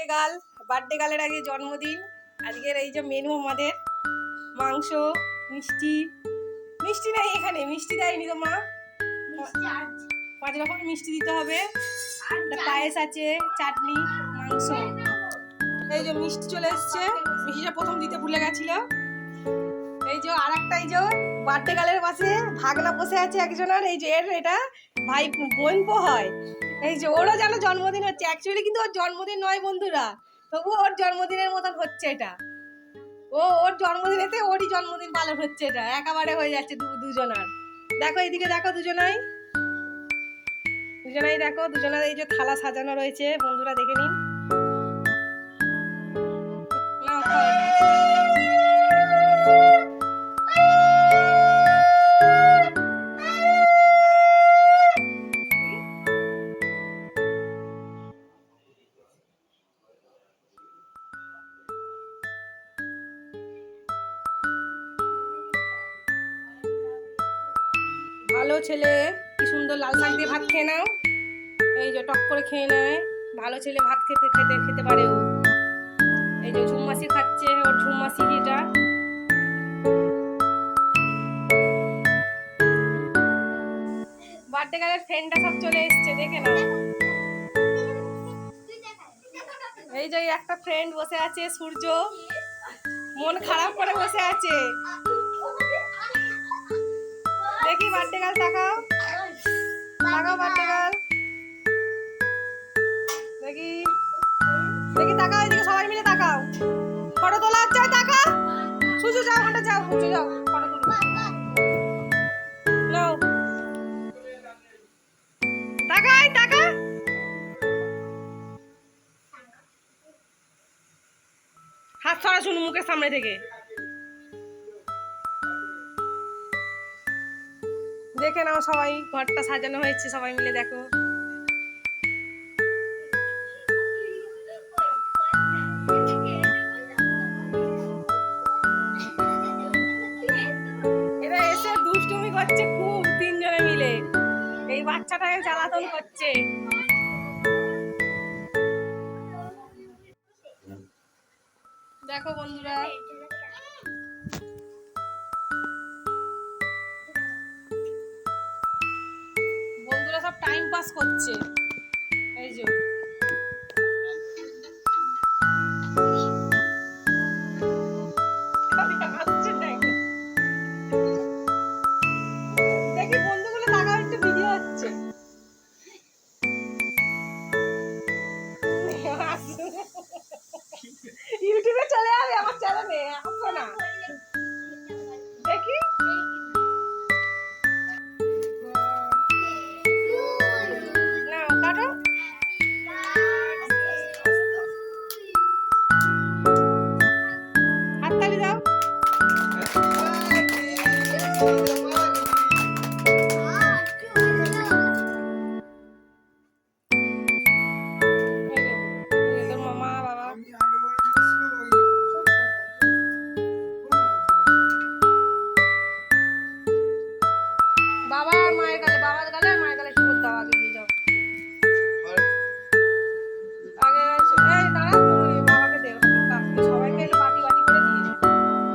Birthday গাল birthday গালের আগে জন্মদিন আজকের এই যে মেনু আমাদের মাংস মিষ্টি মিষ্টি নেই এখানে মিষ্টি দেয়নি তো মা। পাঁচ রকমের মিষ্টি দিতে হবে। পায়েস আছে চাটনি মাংস। এই যে মিষ্টি চলে এসছে। মিষ্টিটা প্রথম দিতে ভুলে গেছিল। এই যে আর একটা এই যে বার্থডে গালের পাশে ভাগনা বসে আছে একজনের। এই যে এর এটা ভাই বোনপো হয় এই যে ওরও যেন জন্মদিন হচ্ছে। অ্যাকচুয়ালি কিন্তু ওর জন্মদিন নয় বন্ধুরা। তবু ওর জন্মদিনের মতন হচ্ছে এটা। ও, ওর জন্মদিনেতে ওরই জন্মদিন পালন হচ্ছে এটা। একেবারে হয়ে যাচ্ছে দুজনার। দেখো এইদিকে দেখো দুজনাই। দুজনাই দেখো, দুজনের এই যে থালা সাজানো রয়েছে। বন্ধুরা দেখে নিন। নাও ভালো ছেলে, কি সুন্দর লাল শাক দিয়ে ভাত খেয়ে নাও। এই যে টক করে খেয়ে নেয়। ভালো ছেলে ভাত খেতে খেতে খেতে পারে ও। এই যে ঝুমমাসি খাচ্ছে, ওর ঝুমমাসি এটা বার্থডে গালের ফ্রেন্ডটা সব চলে এসছে, দেখে নাও। এই যে একটা ফ্রেন্ড বসে আছে, সূর্য। মন খারাপ করে বসে আছে। বার্থডে গাল তাকাও। তাকাও বার্থডে গাল দেখি। দেখি, তাকাও এদিকে, সবাই মিলে তাকাও। ফটো তোলা হচ্ছে তাকা সুজু, যাও ওখানটা যাও, সুজু, যাও হাত ছড়া শুনু মুখের সামনে থেকে। দেখে নাও সবাই। ঘরটা সাজানো হয়েছে সবাই মিলে দেখো। এরা এসে দুষ্টুমি করছে খুব তিনজনে মিলে। এই বাচ্চাটাকে জ্বালাতন করছে। দেখো বন্ধুরা টাইম পাস করছে। এই যে।